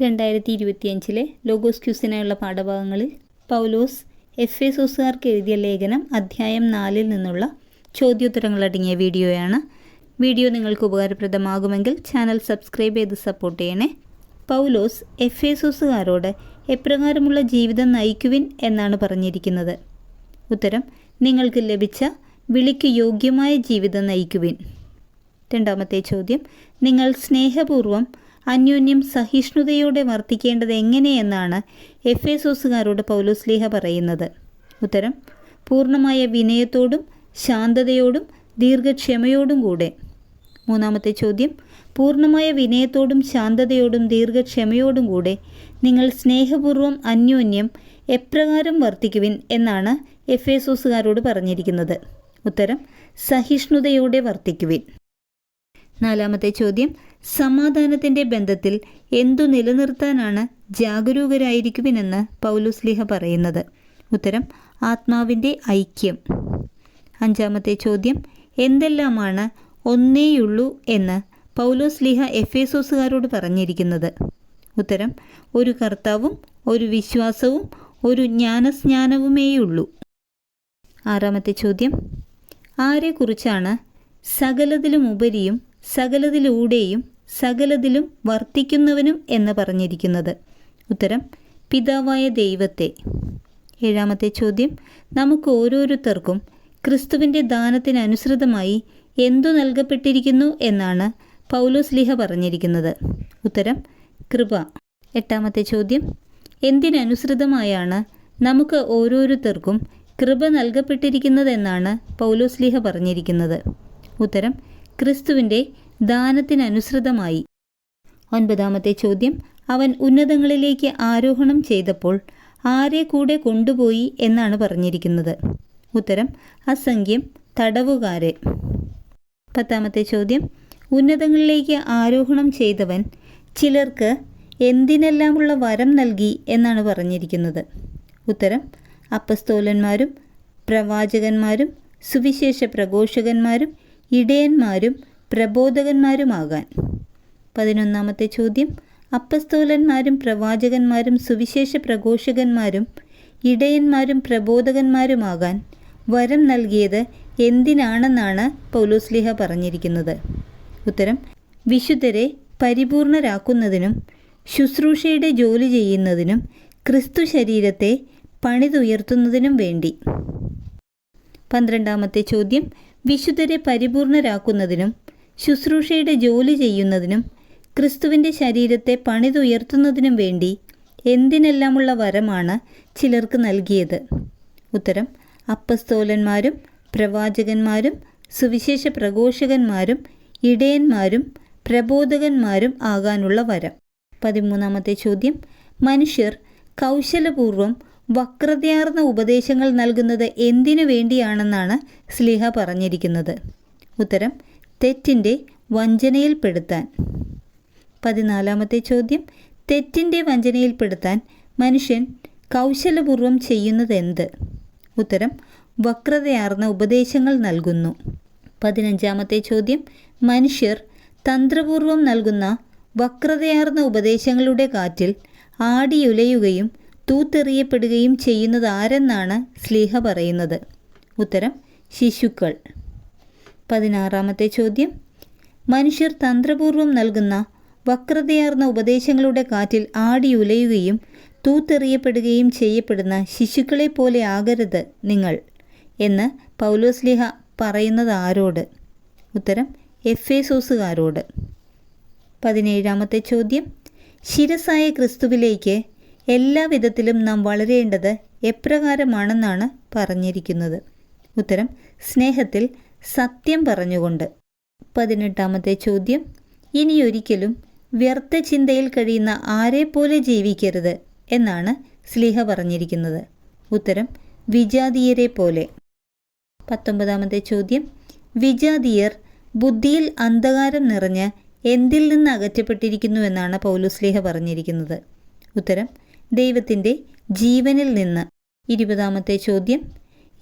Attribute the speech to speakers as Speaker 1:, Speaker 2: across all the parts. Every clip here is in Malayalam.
Speaker 1: രണ്ടായിരത്തി ഇരുപത്തിയഞ്ചിലെ ലോഗോസ് ക്യൂസിനായുള്ള പാഠഭാഗങ്ങളിൽ പൗലോസ് എഫ് എ സോസുകാർക്ക് എഴുതിയ ലേഖനം അധ്യായം നാലിൽ നിന്നുള്ള ചോദ്യോത്തരങ്ങളടങ്ങിയ വീഡിയോയാണ്. വീഡിയോ നിങ്ങൾക്ക് ഉപകാരപ്രദമാകുമെങ്കിൽ ചാനൽ സബ്സ്ക്രൈബ് ചെയ്ത് സപ്പോർട്ട് ചെയ്യണേ. പൗലോസ് എഫ് എ സോസുകാരോട് എപ്രകാരമുള്ള ജീവിതം നയിക്കുവിൻ എന്നാണ് പറഞ്ഞിരിക്കുന്നത്. ഉത്തരം നിങ്ങൾക്ക് ലഭിച്ച വിളിക്ക് യോഗ്യമായ ജീവിതം നയിക്കുവിൻ. രണ്ടാമത്തെ ചോദ്യം നിങ്ങൾ സ്നേഹപൂർവം അന്യോന്യം സഹിഷ്ണുതയോടെ വർത്തിക്കേണ്ടത് എങ്ങനെയെന്നാണ് എഫ് എസോസുകാരോട് പൗലോസ്ലീഹ പറയുന്നത്. ഉത്തരം പൂർണമായ വിനയത്തോടും ശാന്തതയോടും ദീർഘക്ഷമയോടും കൂടെ. മൂന്നാമത്തെ ചോദ്യം പൂർണമായ വിനയത്തോടും ശാന്തതയോടും ദീർഘക്ഷമയോടും കൂടെ നിങ്ങൾ സ്നേഹപൂർവം അന്യോന്യം എപ്രകാരം വർത്തിക്കുവിൻ എന്നാണ് എഫ് എസോസുകാരോട് പറഞ്ഞിരിക്കുന്നത്. ഉത്തരം സഹിഷ്ണുതയോടെ വർത്തിക്കുവിൻ. നാലാമത്തെ ചോദ്യം സമാധാനത്തിന്റെ ബന്ധത്തിൽ എന്തു നിലനിർത്താനാണ് ജാഗരൂകരായിരിക്കുവിനെന്ന് പൗലുസ്ലിഹ പറയുന്നത്. ഉത്തരം ആത്മാവിന്റെ ഐക്യം. അഞ്ചാമത്തെ ചോദ്യം എന്തെല്ലാമാണ് ഒന്നേയുള്ളൂ എന്ന് പൗലോസ്ലിഹ എഫേസോസുകാരോട് പറഞ്ഞിരിക്കുന്നത്. ഉത്തരം ഒരു കർത്താവും ഒരു വിശ്വാസവും ഒരു ജ്ഞാനസ്നാനവുമേയുള്ളൂ. ആറാമത്തെ ചോദ്യം ആരെക്കുറിച്ചാണ് സകലതിലുമുപരിയും സകലതിലൂടെയും സകലതിലും വർത്തിക്കുന്നവനും എന്ന് പറഞ്ഞിരിക്കുന്നത്. ഉത്തരം പിതാവായ ദൈവത്തെ. ഏഴാമത്തെ ചോദ്യം നമുക്ക് ഓരോരുത്തർക്കും ക്രിസ്തുവിന്റെ ദാനത്തിനനുസൃതമായി എന്തു നൽകപ്പെട്ടിരിക്കുന്നു എന്നാണ് പൗലോസ് ലിഹ പറഞ്ഞിരിക്കുന്നത്. ഉത്തരം കൃപ. എട്ടാമത്തെ ചോദ്യം എന്തിനനുസൃതമായാണ് നമുക്ക് ഓരോരുത്തർക്കും കൃപ നൽകപ്പെട്ടിരിക്കുന്നതെന്നാണ് പൗലോസ്ലിഹ പറഞ്ഞിരിക്കുന്നത്. ഉത്തരം ക്രിസ്തുവിന്റെ ദാനത്തിനനുസൃതമായി. ഒൻപതാമത്തെ ചോദ്യം. അവൻ ഉന്നതങ്ങളിലേക്ക് ആരോഹണം ചെയ്തപ്പോൾ ആരെ കൂടെ കൊണ്ടുപോയി എന്നാണ് പറഞ്ഞിരിക്കുന്നത്. ഉത്തരം അസംഖ്യം തടവുകാരെ. പത്താമത്തെ ചോദ്യം. ഉന്നതങ്ങളിലേക്ക് ആരോഹണം ചെയ്തവൻ ചിലർക്ക് എന്തിനെല്ലാമുള്ള വരം നൽകി എന്നാണ് പറഞ്ഞിരിക്കുന്നത്. ഉത്തരം അപ്പസ്തോലന്മാരും പ്രവാചകന്മാരും സുവിശേഷ പ്രഘോഷകന്മാരും ഇടയന്മാരും പ്രബോധകന്മാരുമാകാൻ. പതിനൊന്നാമത്തെ ചോദ്യം. അപ്പസ്തോലന്മാരും പ്രവാചകന്മാരും സുവിശേഷ പ്രഘോഷകന്മാരും ഇടയന്മാരും പ്രബോധകന്മാരുമാകാൻ വരം നൽകിയത് എന്തിനാണെന്നാണ് പൗലോസ്ലിഹ പറഞ്ഞിരിക്കുന്നത്. ഉത്തരം. വിശുദ്ധരെ പരിപൂർണരാക്കുന്നതിനും ശുശ്രൂഷയുടെ ജോലി ചെയ്യുന്നതിനും ക്രിസ്തു ശരീരത്തെ പണിതുയർത്തുന്നതിനും വേണ്ടി. പന്ത്രണ്ടാമത്തെ ചോദ്യം. വിശുദ്ധരെ പരിപൂർണരാക്കുന്നതിനും ശുശ്രൂഷയുടെ ജോലി ചെയ്യുന്നതിനും ക്രിസ്തുവിന്റെ ശരീരത്തെ പണിതുയർത്തുന്നതിനും വേണ്ടി എന്തിനെല്ലാമുള്ള വരമാണ് ചിലർക്ക് നൽകിയത്? ഉത്തരം അപ്പസ്തോലന്മാരും പ്രവാചകന്മാരും സുവിശേഷ പ്രഘോഷകന്മാരും ഇടയന്മാരും പ്രബോധകന്മാരും ആകാനുള്ള വരം. പതിമൂന്നാമത്തെ ചോദ്യം മനുഷ്യർ കൗശലപൂർവം വക്രതയാർന്ന ഉപദേശങ്ങൾ നൽകുന്നത് എന്തിനു വേണ്ടിയാണെന്നാണ് സ്ലിഹ പറഞ്ഞിരിക്കുന്നത്. ഉത്തരം തെറ്റിന്റെ വഞ്ചനയിൽപ്പെടുത്താൻ. പതിനാലാമത്തെ ചോദ്യം. തെറ്റിന്റെ വഞ്ചനയിൽപ്പെടുത്താൻ മനുഷ്യൻ കൗശലപൂർവം ചെയ്യുന്നതെന്ത്? ഉത്തരം വക്രതയാർന്ന ഉപദേശങ്ങൾ നൽകുന്നു. പതിനഞ്ചാമത്തെ ചോദ്യം. മനുഷ്യർ തന്ത്രപൂർവം നൽകുന്ന വക്രതയാർന്ന ഉപദേശങ്ങളുടെ കാറ്റിൽ ആടിയുലയുകയും തൂത്തെറിയപ്പെടുകയും ചെയ്യുന്നത് ആരെന്നാണ് സ്ലീഹ പറയുന്നത്. ഉത്തരം ശിശുക്കൾ. പതിനാറാമത്തെ ചോദ്യം. മനുഷ്യർ തന്ത്രപൂർവം നൽകുന്ന വക്രതയാർന്ന ഉപദേശങ്ങളുടെ കാറ്റിൽ ആടി ഉലയുകയും തൂത്തെറിയപ്പെടുകയും ചെയ്യപ്പെടുന്ന ശിശുക്കളെ പോലെ ആകരുത് നിങ്ങൾ എന്ന് പൗലോസ്ലിഹ പറയുന്നത് ആരോട്? ഉത്തരം എഫ് എ സോസുകാരോട് പതിനേഴാമത്തെ ചോദ്യം. ശിരസായ ക്രിസ്തുവിലേക്ക് എല്ലാ വിധത്തിലും നാം വളരേണ്ടത് എപ്രകാരമാണെന്നാണ് പറഞ്ഞിരിക്കുന്നത്. ഉത്തരം സ്നേഹത്തിൽ സത്യം പറഞ്ഞുകൊണ്ട്. പതിനെട്ടാമത്തെ ചോദ്യം. ഇനിയൊരിക്കലും വ്യർത്ഥ ചിന്തയിൽ കഴിയുന്ന ആരെ ആരെപ്പോലെ ജീവിക്കരുത് എന്നാണ് സ്ലിഹ പറഞ്ഞിരിക്കുന്നത്. ഉത്തരം വിജാതീയരെ പോലെ പത്തൊമ്പതാമത്തെ ചോദ്യം. വിജാതീയർ ബുദ്ധിയിൽ അന്ധകാരം നിറഞ്ഞ് എന്തിൽ നിന്ന് അകറ്റപ്പെട്ടിരിക്കുന്നുവെന്നാണ് പൗലുസ്ലിഹ പറഞ്ഞിരിക്കുന്നത്. ഉത്തരം ദൈവത്തിന്റെ ജീവനിൽ നിന്ന്. ഇരുപതാമത്തെ ചോദ്യം.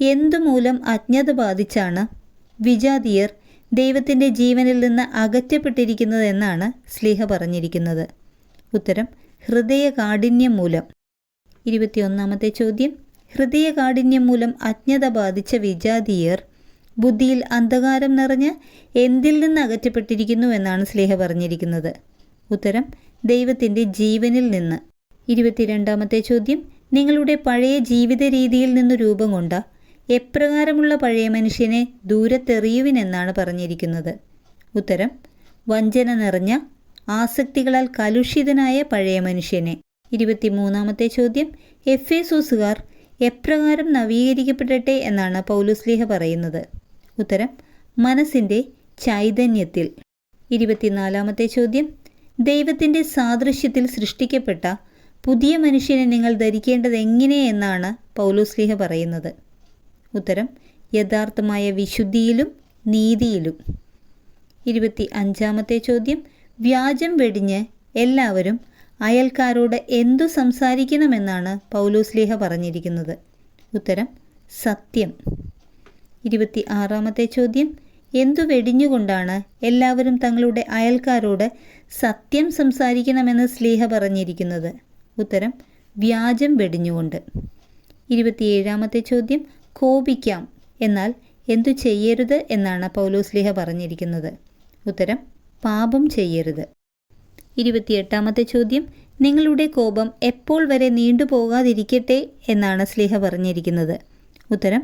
Speaker 1: എന്തുമൂലം അജ്ഞത ബാധിച്ചാണ് വിജാതീയർ ദൈവത്തിന്റെ ജീവനിൽ നിന്ന് അകറ്റപ്പെട്ടിരിക്കുന്നതെന്നാണ് സ്ലിഹ പറഞ്ഞിരിക്കുന്നത്. ഉത്തരം ഹൃദയ കാഠിന്യം മൂലം. ഇരുപത്തിയൊന്നാമത്തെ ചോദ്യം ഹൃദയ കാഠിന്യം മൂലം അജ്ഞത ബാധിച്ച വിജാതീയർ ബുദ്ധിയിൽ അന്ധകാരം നിറഞ്ഞ് എന്തിൽ നിന്ന് അകറ്റപ്പെട്ടിരിക്കുന്നു എന്നാണ് സ്ലേഹ പറഞ്ഞിരിക്കുന്നത്. ഉത്തരം ദൈവത്തിന്റെ ജീവനിൽ നിന്ന്. ഇരുപത്തിരണ്ടാമത്തെ ചോദ്യം നിങ്ങളുടെ പഴയ ജീവിത രീതിയിൽ നിന്ന് രൂപം കൊണ്ട എപ്രകാരമുള്ള പഴയ മനുഷ്യനെ ദൂരത്തെറിയുവിനെന്നാണ് പറഞ്ഞിരിക്കുന്നത്. ഉത്തരം വഞ്ചന നിറഞ്ഞ ആസക്തികളാൽ കലുഷിതനായ പഴയ മനുഷ്യനെ. ഇരുപത്തിമൂന്നാമത്തെ ചോദ്യം എഫ് എ സൂസുകാർ എപ്രകാരം നവീകരിക്കപ്പെടട്ടെ എന്നാണ് പൗലുസ്ലിഹ പറയുന്നത്. ഉത്തരം മനസ്സിന്റെ ചൈതന്യത്തിൽ. ഇരുപത്തിനാലാമത്തെ ചോദ്യം ദൈവത്തിന്റെ സാദൃശ്യത്തിൽ സൃഷ്ടിക്കപ്പെട്ട പുതിയ മനുഷ്യനെ നിങ്ങൾ ധരിക്കേണ്ടത് എങ്ങനെയെന്നാണ് പൗലുസ്ലിഹ പറയുന്നത്. ഉത്തരം യഥാർത്ഥമായ വിശുദ്ധിയിലും നീതിയിലും. ഇരുപത്തി അഞ്ചാമത്തെ ചോദ്യം വ്യാജം വെടിഞ്ഞ് എല്ലാവരും അയൽക്കാരോട് എന്തു സംസാരിക്കണമെന്നാണ് പൗലോസ്ലിഹ പറഞ്ഞിരിക്കുന്നത്. ഉത്തരം സത്യം. ഇരുപത്തി ആറാമത്തെ ചോദ്യം എന്തു വെടിഞ്ഞുകൊണ്ടാണ് എല്ലാവരും തങ്ങളുടെ അയൽക്കാരോട് സത്യം സംസാരിക്കണമെന്ന് സ്ലീഹ പറഞ്ഞിരിക്കുന്നത്? ഉത്തരം വ്യാജം വെടിഞ്ഞുകൊണ്ട്. ഇരുപത്തിയേഴാമത്തെ ചോദ്യം കോപിക്കാം. എന്നാൽ എന്തു ചെയ്യരുത് എന്നാണ് പൗലോസ്ലിഹ പറഞ്ഞിരിക്കുന്നത്. ഉത്തരം പാപം ചെയ്യരുത്. ഇരുപത്തിയെട്ടാമത്തെ ചോദ്യം നിങ്ങളുടെ കോപം എപ്പോൾ വരെ നീണ്ടുപോകാതിരിക്കട്ടെ എന്നാണ് സ്ലിഹ പറഞ്ഞിരിക്കുന്നത്. ഉത്തരം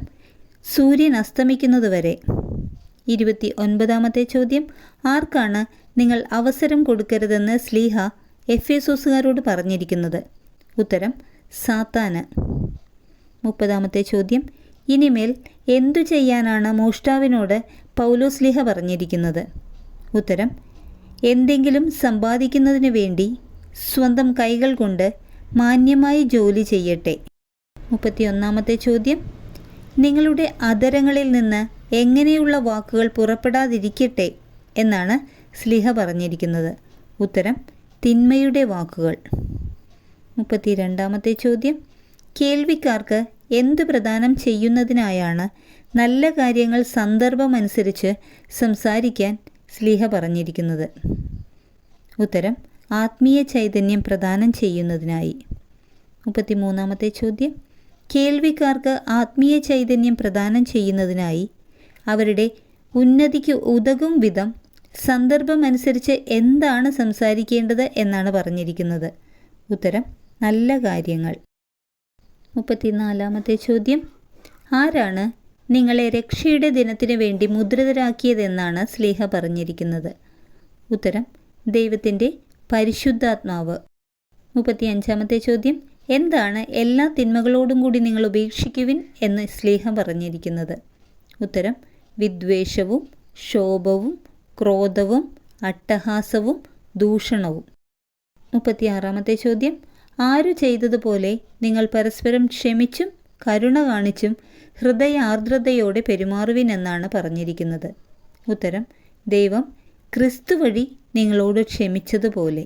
Speaker 1: സൂര്യൻ അസ്തമിക്കുന്നതുവരെ. ഇരുപത്തി ഒൻപതാമത്തെ ചോദ്യം ആർക്കാണ് നിങ്ങൾ അവസരം കൊടുക്കരുതെന്ന് സ്ലീഹ എഫ് എസോസുകാരോട് പറഞ്ഞിരിക്കുന്നത്? ഉത്തരം സാത്താന്. മുപ്പതാമത്തെ ചോദ്യം ഇനിമേൽ എന്തു ചെയ്യാനാണ് മോഷ്ടാവിനോട് പൗലോസ്ലിഹ പറഞ്ഞിരിക്കുന്നത്? ഉത്തരം എന്തെങ്കിലും സമ്പാദിക്കുന്നതിന് വേണ്ടി സ്വന്തം കൈകൾ കൊണ്ട് മാന്യമായി ജോലി ചെയ്യട്ടെ. മുപ്പത്തിയൊന്നാമത്തെ ചോദ്യം നിങ്ങളുടെ അധരങ്ങളിൽ നിന്ന് എങ്ങനെയുള്ള വാക്കുകൾ പുറപ്പെടാതിരിക്കട്ടെ എന്നാണ് സ്ലിഹ പറഞ്ഞിരിക്കുന്നത്. ഉത്തരം തിന്മയുടെ വാക്കുകൾ. മുപ്പത്തി രണ്ടാമത്തെ ചോദ്യം കേൾവിക്കാർക്ക് എന്ത് പ്രദാനം ചെയ്യുന്നതിനായാണ് നല്ല കാര്യങ്ങൾ സന്ദർഭമനുസരിച്ച് സംസാരിക്കാൻ സ്ലീഹ പറഞ്ഞിരിക്കുന്നത്. ഉത്തരം ആത്മീയ ചൈതന്യം പ്രദാനം ചെയ്യുന്നതിനായി. മുപ്പത്തിമൂന്നാമത്തെ ചോദ്യം കേൾവിക്കാർക്ക് ആത്മീയ ചൈതന്യം പ്രദാനം ചെയ്യുന്നതിനായി അവരുടെ ഉന്നതിക്ക് ഉതകും വിധം സന്ദർഭമനുസരിച്ച് എന്താണ് സംസാരിക്കേണ്ടത് എന്നാണ് പറഞ്ഞിരിക്കുന്നത്. ഉത്തരം നല്ല കാര്യങ്ങൾ. മുപ്പത്തിനാലാമത്തെ ചോദ്യം. ആരാണ് നിങ്ങളെ രക്ഷയുടെ ദിനത്തിന് വേണ്ടി മുദ്രിതരാക്കിയതെന്നാണ് സ്ലീഹ പറഞ്ഞിരിക്കുന്നത്? ഉത്തരം ദൈവത്തിന്റെ പരിശുദ്ധാത്മാവ്. മുപ്പത്തിയഞ്ചാമത്തെ ചോദ്യം എന്താണ് എല്ലാ തിന്മകളോടും കൂടി നിങ്ങൾ ഉപേക്ഷിക്കുവിൻ എന്ന് സ്ലീഹ പറഞ്ഞിരിക്കുന്നത്? ഉത്തരം വിദ്വേഷവും ശോഭവും ക്രോധവും അട്ടഹാസവും ദൂഷണവും. മുപ്പത്തിയാറാമത്തെ ചോദ്യം ആരു ചെയ്തതുപോലെ നിങ്ങൾ പരസ്പരം ക്ഷമിച്ചും കരുണ കാണിച്ചും ഹൃദയാർദ്രതയോടെ എന്നാണ് പറഞ്ഞിരിക്കുന്നത്. ഉത്തരം ദൈവം ക്രിസ്തു വഴി നിങ്ങളോട് ക്ഷമിച്ചതുപോലെ.